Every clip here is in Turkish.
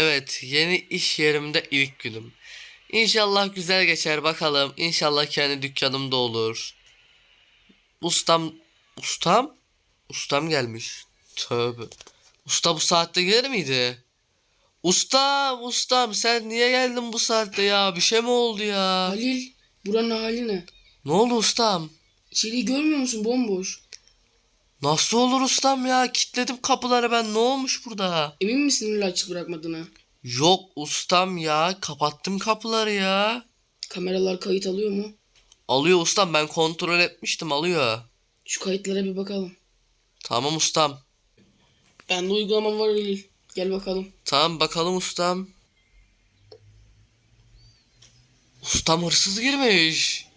Evet, yeni iş yerimde ilk günüm. İnşallah güzel geçer bakalım. İnşallah kendi dükkanımda olur. Ustam, ustam? Ustam gelmiş. Tövbe. Usta bu saatte gelir miydi? Ustam, ustam sen niye geldin bu saatte ya? Bir şey mi oldu ya? Halil buranın hali ne? Ne oldu ustam? İçeriği görmüyor musun bomboş? Nasıl olur ustam ya? Kilitledim kapıları ben. Ne olmuş burada? Emin misin illa açık bırakmadığına? Yok ustam ya. Kapattım kapıları ya. Kameralar kayıt alıyor mu? Alıyor ustam ben kontrol etmiştim alıyor. Şu kayıtlara bir bakalım. Tamam ustam. Bende uygulama var Halil. Gel bakalım. Tamam bakalım ustam. Ustam hırsız girmiş.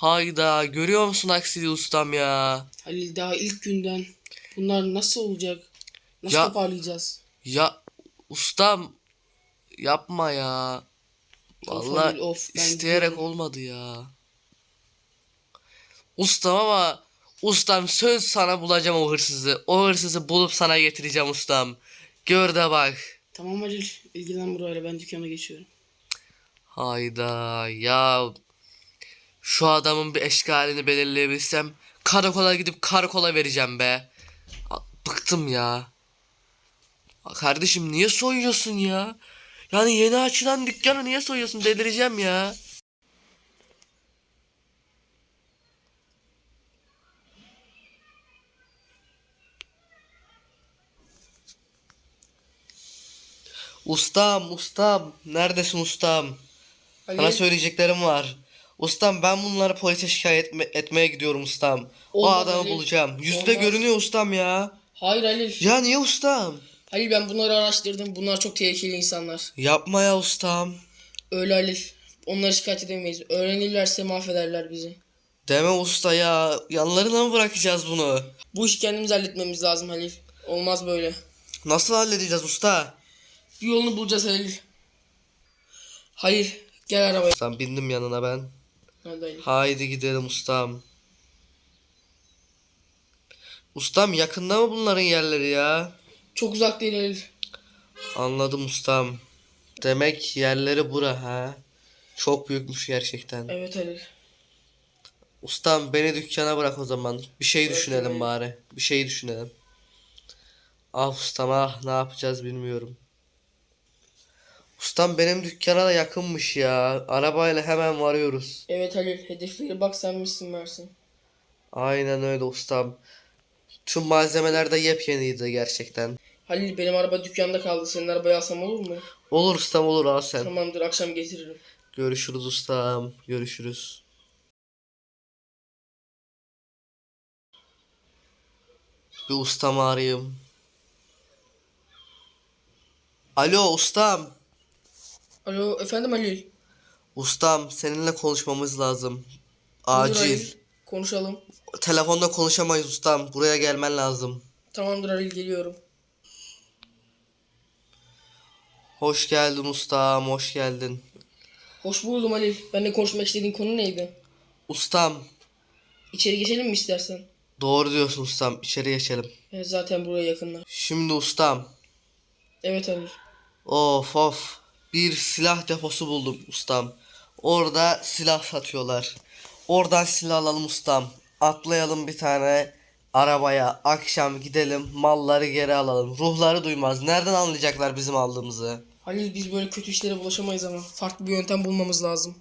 Hayda görüyor musun aksiliği ustam ya? Halil daha ilk günden. Bunlar nasıl olacak? Nasıl Ya- toparlayacağız? Ya ustam yapma ya. Ben isteyerek gidiyorum. olmadı ya. Ustam ama ustam söz sana bulacağım o hırsızı. O hırsızı bulup sana getireceğim ustam. Gör de bak. Tamam Halil. ilgilen burayla ben dükkana geçiyorum. Hayda ya. Şu adamın bir eşkalini belirleyebilsem karakola gidip karakola vereceğim be. Bıktım ya. Kardeşim niye soyuyorsun ya? Yani yeni açılan dükkanı niye soyuyorsun? Delireceğim ya. Ustam, ustam. Neredesin ustam? Sana söyleyeceklerim var. Ustam ben bunları polise şikayet etme- etmeye gidiyorum ustam. o Olmaz adamı Ali. bulacağım. Yüzde Olmaz. görünüyor ustam ya. hayır Halil. Ya niye ustam? Halil ben bunları araştırdım. Bunlar çok tehlikeli insanlar. Yapma ya ustam. Öyle Halil. Onları şikayet edemeyiz. Öğrenirlerse mahvederler bizi. Deme usta ya. Yanlarına mı bırakacağız bunu? Bu işi kendimiz halletmemiz lazım Halil. Olmaz böyle. Nasıl halledeceğiz usta? Bir yolunu bulacağız Halil. Hayır. Gel arabaya. Ustam bindim yanına ben. Halil. Haydi gidelim ustam. Ustam yakında mı bunların yerleri ya? Çok uzak değil Halil. Anladım ustam. Demek yerleri bura ha. Çok büyükmüş gerçekten. Evet Halil. Ustam beni dükkana bırak o zaman. Bir şey Evet, düşünelim evet. bari. Bir şey düşünelim. Ah ustam ah ne yapacağız bilmiyorum. Ustam benim dükkana da yakınmış ya. Arabayla hemen varıyoruz. Evet Halil. Hedefleri bak sen misin versin. Aynen öyle ustam. Tüm malzemeler de yepyeniydi gerçekten. Halil benim araba dükkanda kaldı. Senin arabayı alsam olur mu? Olur ustam olur al sen. Tamamdır akşam getiririm. Görüşürüz ustam. Görüşürüz. Bir ustamı arayayım. Alo ustam. Alo efendim Halil. Ustam seninle konuşmamız lazım. Acil. Halil. Konuşalım. Telefonda konuşamayız ustam. Buraya gelmen lazım. Tamamdır Halil geliyorum. Hoş geldin ustam. Hoş geldin. Hoş buldum Halil. Benimle konuşmak istediğin konu neydi? Ustam. İçeri geçelim mi istersen? Doğru diyorsun ustam. İçeri geçelim. Evet, zaten buraya yakınlar. Şimdi ustam. Evet Halil. Of of. Bir silah deposu buldum ustam. Orada silah satıyorlar. Oradan silah alalım ustam. Atlayalım bir tane arabaya. Akşam gidelim malları geri alalım. Ruhları duymaz. Nereden anlayacaklar bizim aldığımızı? Halil biz böyle kötü işlere bulaşamayız ama farklı bir yöntem bulmamız lazım.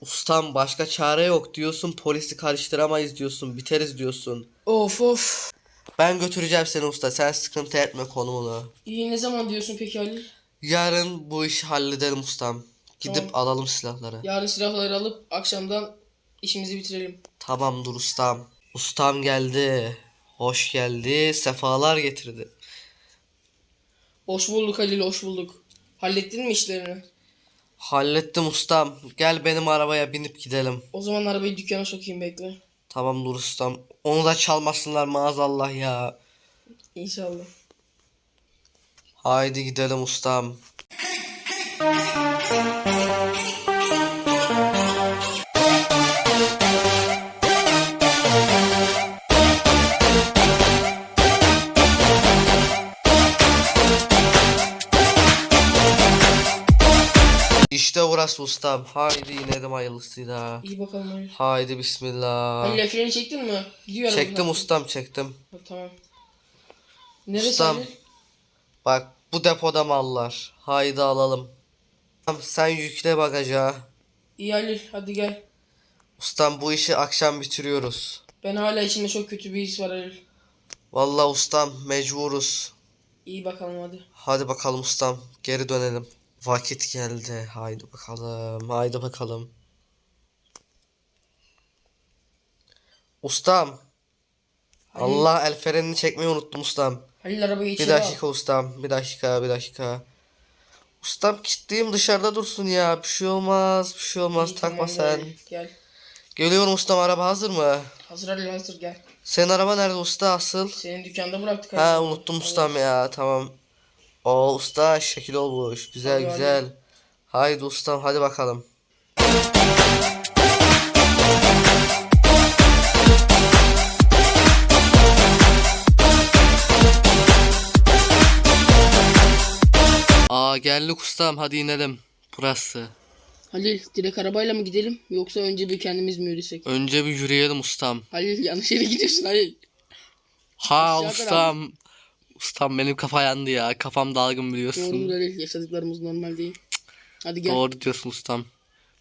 Ustam başka çare yok diyorsun. Polisi karıştıramayız diyorsun. Biteriz diyorsun. Of of. Ben götüreceğim seni usta. Sen sıkıntı etme konumunu. İyi ne zaman diyorsun peki Halil? Yarın bu işi halledelim ustam. Gidip Tamam. alalım silahları. Yarın silahları alıp akşamdan işimizi bitirelim. Tamamdır ustam. Ustam geldi. Hoş geldi. Sefalar getirdi. Hoş bulduk Halil hoş bulduk. Hallettin mi işlerini? Hallettim ustam. Gel benim arabaya binip gidelim. O zaman arabayı dükkana sokayım bekle. Tamamdır ustam. Onu da çalmasınlar maazallah ya. İnşallah. Haydi gidelim ustam. İşte burası ustam. Haydi inelim hayırlısıyla. İyi bakalım Halil. Haydi bismillah. Halil freni çektin mi? Gidiyorum. Çektim ustam çektim. Ha, tamam. Neresi ustam. Halil? Bak bu depoda mallar. Haydi alalım. Tamam, sen yükle bagaja. İyi Halil hadi gel. Ustam bu işi akşam bitiriyoruz. Ben hala içimde çok kötü bir his var Halil. Vallahi ustam mecburuz. İyi bakalım hadi. Hadi bakalım ustam geri dönelim. Vakit geldi. Haydi bakalım. Haydi bakalım. Ustam. Allah el frenini çekmeyi unuttum ustam. Halil arabayı Bir içeri al. dakika ustam. Bir dakika bir dakika. Ustam kilitliyim dışarıda dursun ya. Bir şey olmaz. Bir şey olmaz. İyi, Takma tamam, sen. Halil, Gel. Geliyorum ustam araba hazır mı? Hazır Halil hazır gel. Senin araba nerede usta asıl? Senin dükkanda bıraktık Ha Halil. unuttum ustam ya tamam. O usta şekil olmuş. Güzel Hadi, hadi. güzel. Haydi ustam hadi bakalım. Aa geldik ustam hadi inelim. Burası. Halil direkt arabayla mı gidelim yoksa önce bir kendimiz mi yürüsek? Önce bir yürüyelim ustam. Halil yanlış yere gidiyorsun Halil. Ha Aşağıdan ustam. Ustam benim kafa yandı ya. Kafam dalgın biliyorsun. Doğrudur Halil yaşadıklarımız normal değil. Hadi gel. Doğru diyorsun ustam.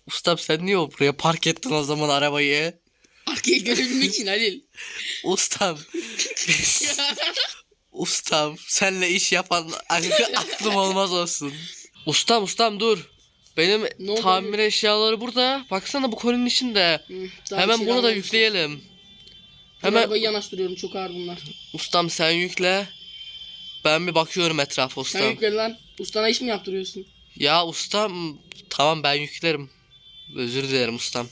Ustam sen niye buraya park ettin o zaman arabayı? Arkaya görebilmek için Halil. Ustam. ustam senle iş yapan ak- aklım olmaz olsun. Ustam ustam dur. Benim Ne oldu tamir eşyaları burada. Baksana bu kolinin içinde. Hı, daha bir Hemen şey bunu da yükleyelim. Ben Hemen arabayı yanaştırıyorum çok ağır bunlar. ustam sen yükle. Ben bir bakıyorum etrafa Sen ustam. yükle lan. Ustana iş mi yaptırıyorsun? Ya ustam tamam ben yüklerim. Özür dilerim ustam.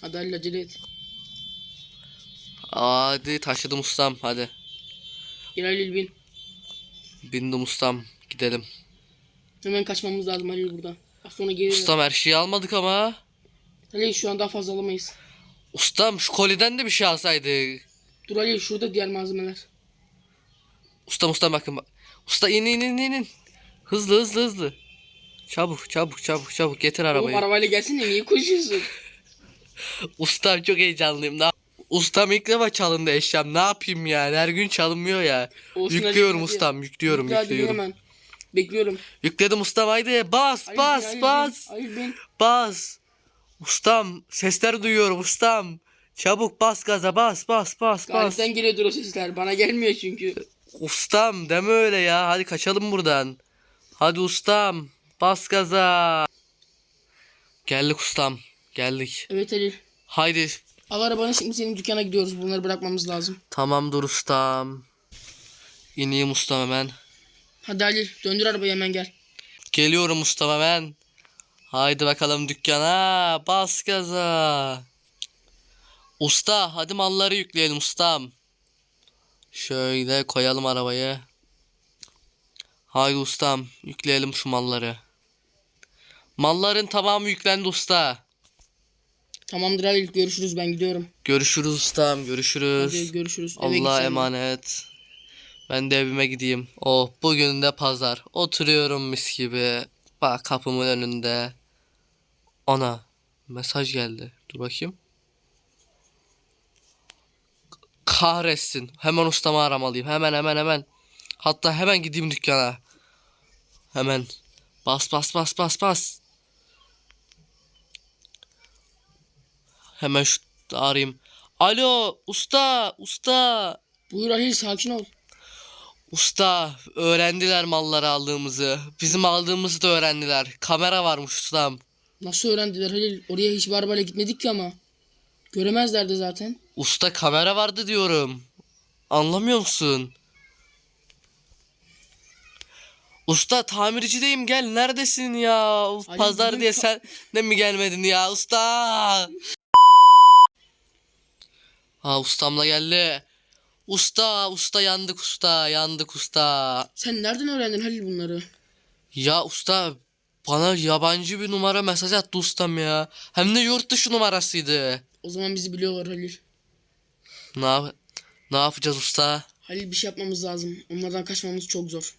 Hadi Halil acele et. Hadi taşıdım ustam hadi. Gel Halil bin. Bindim ustam gidelim. Hemen kaçmamız lazım Halil buradan. Az sonra geri. Ustam her şeyi almadık ama. Halil şu an daha fazla alamayız. Ustam şu koliden de bir şey alsaydık. Dur Halil şurada diğer malzemeler. Ustam ustam bakın. bak. Usta in in in in. Hızlı hızlı hızlı. Çabuk çabuk çabuk çabuk getir Oğlum arabayı. arabayla gelsene niye koşuyorsun? Ustam çok heyecanlıyım. Ne Ustam ilk defa çalındı eşyam. Ne yapayım yani? Her gün çalınmıyor ya. Olsun, yüklüyorum hadi, hadi. ustam. Yüklüyorum Yükle yüklüyorum. hemen. Bekliyorum. Yükledim ustam haydi. Bas Halil bas Halil bas. Halil bin. Bas. Ustam sesler duyuyorum ustam. Çabuk bas gaza bas bas bas bas. Galip'ten geliyordur o sesler. Bana gelmiyor çünkü. Ustam deme öyle ya. Hadi kaçalım buradan. Hadi ustam. Bas gaza. Geldik ustam. Geldik. Evet Halil. Haydi. Al arabanı şimdi senin dükkana gidiyoruz. Bunları bırakmamız lazım. Tamamdır ustam. İneyim ustam hemen. Hadi Halil döndür arabayı hemen gel. Geliyorum ustam hemen. Haydi bakalım dükkana. Bas gaza. Usta hadi malları yükleyelim ustam. Şöyle koyalım arabayı. Haydi ustam yükleyelim şu malları. Malların tamamı yüklendi usta. Tamamdır Halil görüşürüz ben gidiyorum. Görüşürüz ustam görüşürüz. Hadi görüşürüz. Eve Allah'a emanet. Ben de evime gideyim. Oh bugün de pazar. Oturuyorum mis gibi. Bak kapımın önünde. Ana mesaj geldi. Dur bakayım. Kahretsin. Hemen ustamı aramalıyım. Hemen hemen hemen. Hatta hemen gideyim dükkana. Hemen. Bas bas bas bas bas. Hemen şu arayayım. Alo usta usta. Buyur Halil sakin ol. Usta öğrendiler malları aldığımızı. Bizim aldığımızı da öğrendiler. Kamera varmış ustam. Nasıl öğrendiler Halil? Oraya hiçbir arabayla gitmedik ki ama. Göremezler de zaten. Usta kamera vardı diyorum. Anlamıyor musun? Usta tamircideyim gel neredesin ya? Uf, Ay, pazar diye sen de mi gelmedin ya usta? Ha ustamla geldi. Usta usta yandık usta yandık usta. Sen nereden öğrendin Halil bunları? Ya usta bana yabancı bir numara mesaj attı ustam ya. Hem de yurt dışı numarasıydı. O zaman bizi biliyorlar Halil. Ne, yap- ne yapacağız usta? Halil bir şey yapmamız lazım. Onlardan kaçmamız çok zor.